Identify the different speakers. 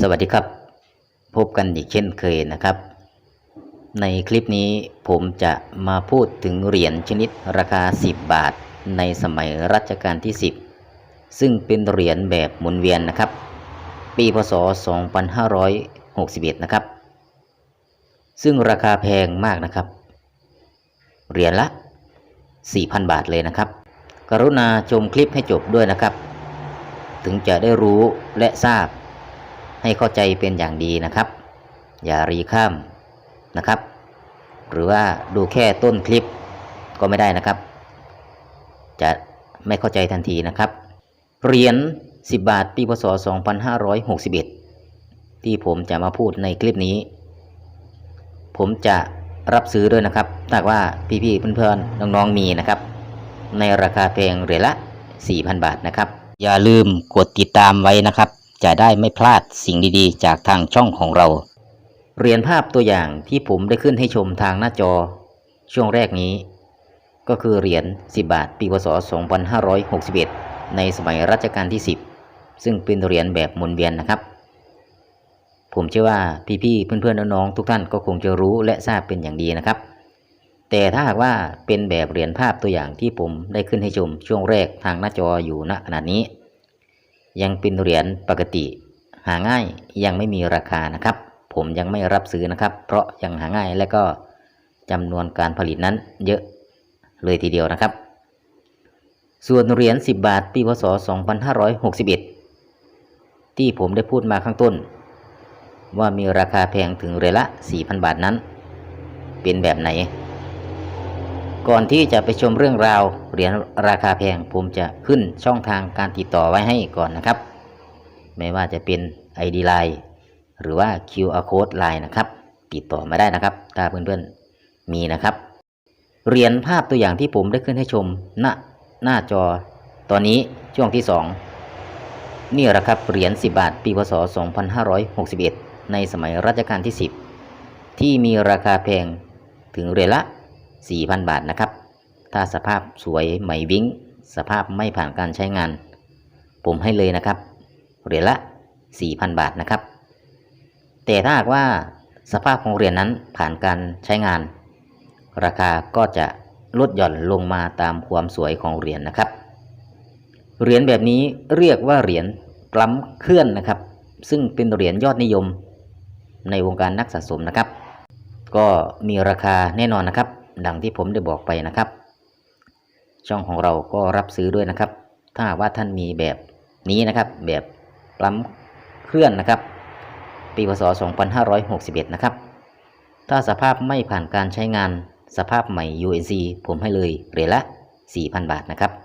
Speaker 1: สวัสดีครับ พบกันอีกเช่นเคยนะครับ ในคลิปนี้ผมจะมาพูดถึงเหรียญชนิดราคา 10 บาท ในสมัยรัชกาลที่ 10 ซึ่งเป็นเหรียญแบบหมุนเวียนนะครับ ปีพศ 2561 นะครับ ซึ่งราคาแพงมากนะครับ เหรียญละ 4,000 บาทเลยนะครับ กรุณาชมคลิปให้จบด้วยนะครับ ถึงจะได้รู้และทราบ ให้เข้าใจเป็นอย่างดีนะครับ อย่ารีข้ามนะครับ หรือว่าดูแค่ต้นคลิปก็ไม่ได้นะครับ จะไม่เข้าใจทันทีนะครับเหรียญ10 บาท ปีพศ 2561 ที่ผมจะมาพูดในคลิปนี้ ผมจะรับซื้อด้วยนะครับถ้าว่าพี่ๆเพื่อนๆน้องๆมีนะครับ ในราคาแพงเหรียญละ 4,000 บาทนะครับ อย่าลืมกดติดตามไว้นะครับ จะได้ไม่พลาดสิ่งดีๆ จากทางช่องของเรา เรียนภาพตัวอย่างที่ผมได้ขึ้นให้ชมทางหน้าจอ ช่วงแรกนี้ ก็คือเหรียญ10 บาท ปีพศ 2561 ในสมัยรัชกาลที่ 10 ซึ่งเป็นเหรียญแบบหมุนเวียนนะครับ ผมเชื่อว่าพี่ๆเพื่อนๆน้องๆทุกท่านก็คงจะรู้และทราบเป็นอย่างดีนะครับแต่ถ้าหากว่าเป็นแบบเหรียญภาพตัวอย่างที่ผมได้ขึ้นให้ชมช่วงแรกทางหน้าจออยู่ณขณะนี้ ยังเป็นเหรียญปกติ หาง่ายยังไม่มีราคานะครับ ผมยังไม่รับซื้อนะครับ เพราะยังหาง่ายและก็จำนวนการผลิตนั้นเยอะเลยทีเดียวนะครับ ส่วนเหรียญ 10 บาทปีพศ 2561 ที่ผมได้พูดมาข้างต้น ว่ามีราคาแพงถึงเหรียญละ 4,000 บาทนั้น เป็นแบบไหน ก่อนที่จะไปชมเรื่องราว เหรียญราคาแพงผมจะขึ้นช่องทางการติดต่อไว้ให้ก่อนนะครับ ไม่ว่าจะเป็น ID Line หรือว่า QR Code Line นะครับ ติดต่อมาได้นะครับ ถ้าเพื่อนๆมีนะครับ เหรียญภาพตัวอย่างที่ผมได้ขึ้นให้ชมณหน้าจอ ตอนนี้ช่วงที่ 2 นี่แหละครับเหรียญ10 บาท ปีพศ 2561 ในสมัยรัชกาลที่ 10 ที่มีราคาแพงถึงเหรียญละ 4,000 บาทนะครับ ถ้าสภาพสวยใหม่วิ้ง สภาพไม่ผ่านการใช้งาน ผมให้เลยนะครับ เหรียญละ 4,000 บาทนะครับ แต่ถ้าหากว่าสภาพของเหรียญนั้นผ่านการใช้งาน ราคาก็จะลดหย่อนลงมาตามความสวยของเหรียญนะครับ เหรียญแบบนี้เรียกว่าเหรียญกล้ำเคลื่อนนะครับ ซึ่งเป็นเหรียญยอดนิยม ในวงการนักสะสมนะครับ ก็มีราคาแน่นอนนะครับ ดังที่ผมได้บอกไปนะครับ ช่องของเราก็รับซื้อด้วยนะครับ ถ้าว่าท่านมีแบบนี้นะครับ แบบปล้ำเคลื่อนนะครับ ปีพศ 2561 นะครับ ถ้าสภาพไม่ผ่านการใช้งานสภาพใหม่ UNC ผมให้เลยเหรียญละ 4,000 บาทนะครับ